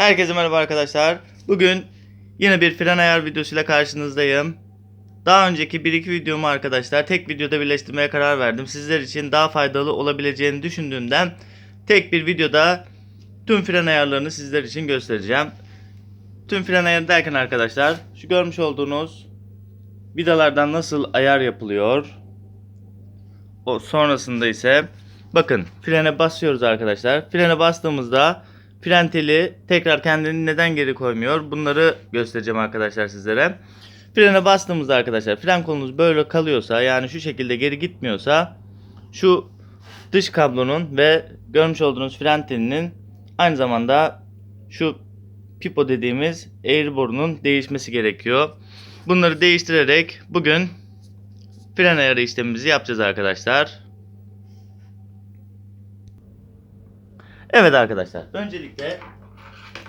Herkese merhaba arkadaşlar. Bugün yine bir fren ayar videosuyla karşınızdayım. Daha önceki 1-2 videomu arkadaşlar tek videoda birleştirmeye karar verdim. Sizler için daha faydalı olabileceğini düşündüğümden tek bir videoda tüm fren ayarlarını sizler için göstereceğim. Tüm fren ayarı derken arkadaşlar şu görmüş olduğunuz vidalardan nasıl ayar yapılıyor. O sonrasında ise bakın frene basıyoruz arkadaşlar. Frene bastığımızda fren teli tekrar kendini neden geri koymuyor? Bunları göstereceğim arkadaşlar sizlere. Frene bastığımızda arkadaşlar fren kolunuz böyle kalıyorsa yani şu şekilde geri gitmiyorsa şu dış kablonun ve görmüş olduğunuz fren telinin aynı zamanda şu pipo dediğimiz eğri borunun değişmesi gerekiyor. Bunları değiştirerek bugün fren ayarı işlemimizi yapacağız arkadaşlar. Evet arkadaşlar. Öncelikle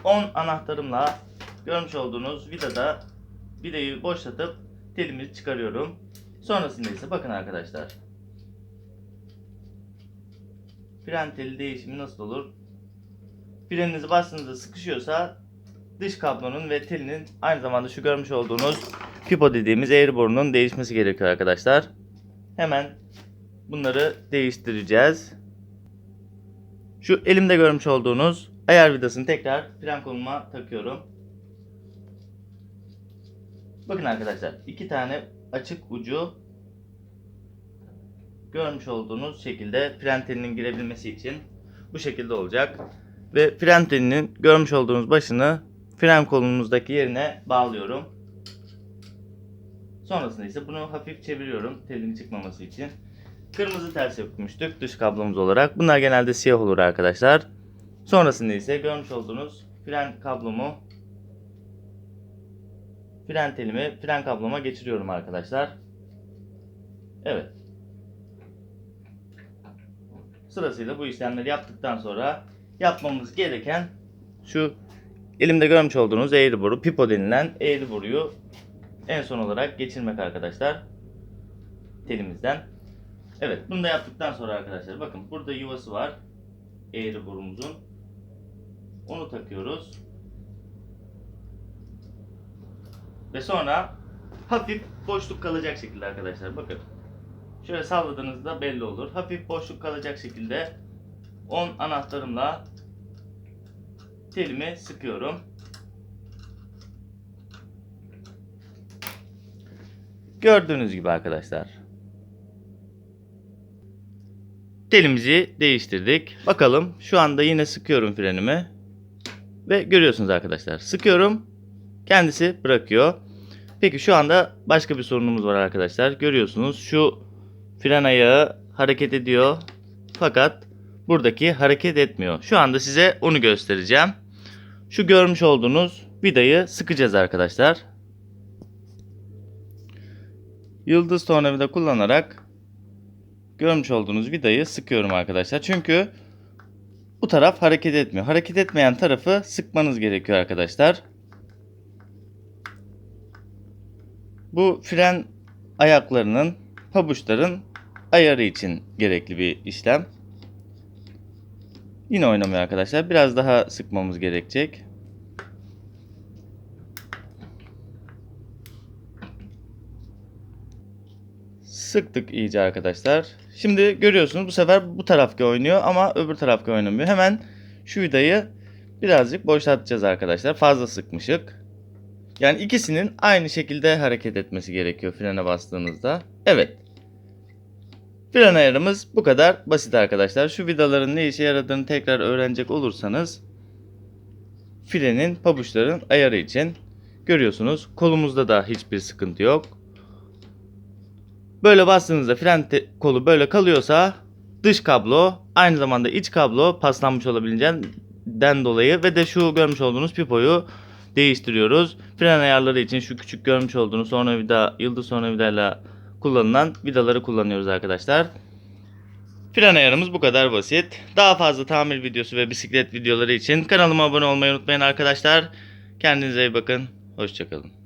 10 anahtarımla görmüş olduğunuz vidada vidayı boşlatıp telimizi çıkarıyorum. Sonrasında ise bakın arkadaşlar. Fren teli değişimi nasıl olur? Freninizi bastığınızda sıkışıyorsa dış kablonun ve telinin aynı zamanda şu görmüş olduğunuz pipo dediğimiz eğri borunun değişmesi gerekiyor arkadaşlar. Hemen bunları değiştireceğiz. Şu elimde görmüş olduğunuz ayar vidasını tekrar fren koluma takıyorum. Bakın arkadaşlar iki tane açık ucu görmüş olduğunuz şekilde fren telinin girebilmesi için bu şekilde olacak. Ve fren telinin görmüş olduğunuz başını fren kolumuzdaki yerine bağlıyorum. Sonrasında ise bunu hafif çeviriyorum telin çıkmaması için. Kırmızı ters yapmıştık dış kablomuz olarak. Bunlar genelde siyah olur arkadaşlar. Sonrasında ise görmüş olduğunuz fren kablomu fren telimi fren kabloma geçiriyorum arkadaşlar. Evet. Sırasıyla bu işlemleri yaptıktan sonra yapmamız gereken şu elimde görmüş olduğunuz eğri boru, pipo denilen eğri boruyu en son olarak geçirmek arkadaşlar. Telimizden. Evet bunu da yaptıktan sonra arkadaşlar bakın burada yuvası var. Eğri borumuzun. Onu takıyoruz. Ve sonra hafif boşluk kalacak şekilde arkadaşlar bakın. Şöyle salladığınızda belli olur. Hafif boşluk kalacak şekilde 10 anahtarımla telimi sıkıyorum. Gördüğünüz gibi arkadaşlar. Telimizi değiştirdik. Bakalım şu anda yine sıkıyorum frenimi. Ve görüyorsunuz arkadaşlar. Sıkıyorum. Kendisi bırakıyor. Peki şu anda başka bir sorunumuz var arkadaşlar. Görüyorsunuz şu fren ayağı hareket ediyor. Fakat buradaki hareket etmiyor. Şu anda size onu göstereceğim. Şu görmüş olduğunuz vidayı sıkacağız arkadaşlar. Yıldız tornavida kullanarak görmüş olduğunuz vidayı sıkıyorum arkadaşlar. Çünkü bu taraf hareket etmiyor. Hareket etmeyen tarafı sıkmanız gerekiyor arkadaşlar. Bu fren ayaklarının, pabuçların ayarı için gerekli bir işlem. Yine oynamıyor arkadaşlar. Biraz daha sıkmamız gerekecek. Sıktık iyice arkadaşlar. Şimdi görüyorsunuz bu sefer bu tarafki oynuyor ama öbür tarafki oynamıyor. Hemen şu vidayı birazcık boşaltacağız arkadaşlar. Fazla sıkmışık. Yani ikisinin aynı şekilde hareket etmesi gerekiyor frene bastığınızda. Evet. Fren ayarımız bu kadar basit arkadaşlar. Şu vidaların ne işe yaradığını tekrar öğrenecek olursanız frenin pabuçların ayarı için görüyorsunuz. Kolumuzda da hiçbir sıkıntı yok. Böyle bastığınızda fren kolu böyle kalıyorsa dış kablo aynı zamanda iç kablo paslanmış olabileceğinden dolayı ve de şu görmüş olduğunuz pipoyu değiştiriyoruz. Fren ayarları için şu küçük görmüş olduğunuz sonra vida yıldız sonra vidayla kullanılan vidaları kullanıyoruz arkadaşlar. Fren ayarımız bu kadar basit. Daha fazla tamir videosu ve bisiklet videoları için kanalıma abone olmayı unutmayın arkadaşlar. Kendinize iyi bakın. Hoşçakalın.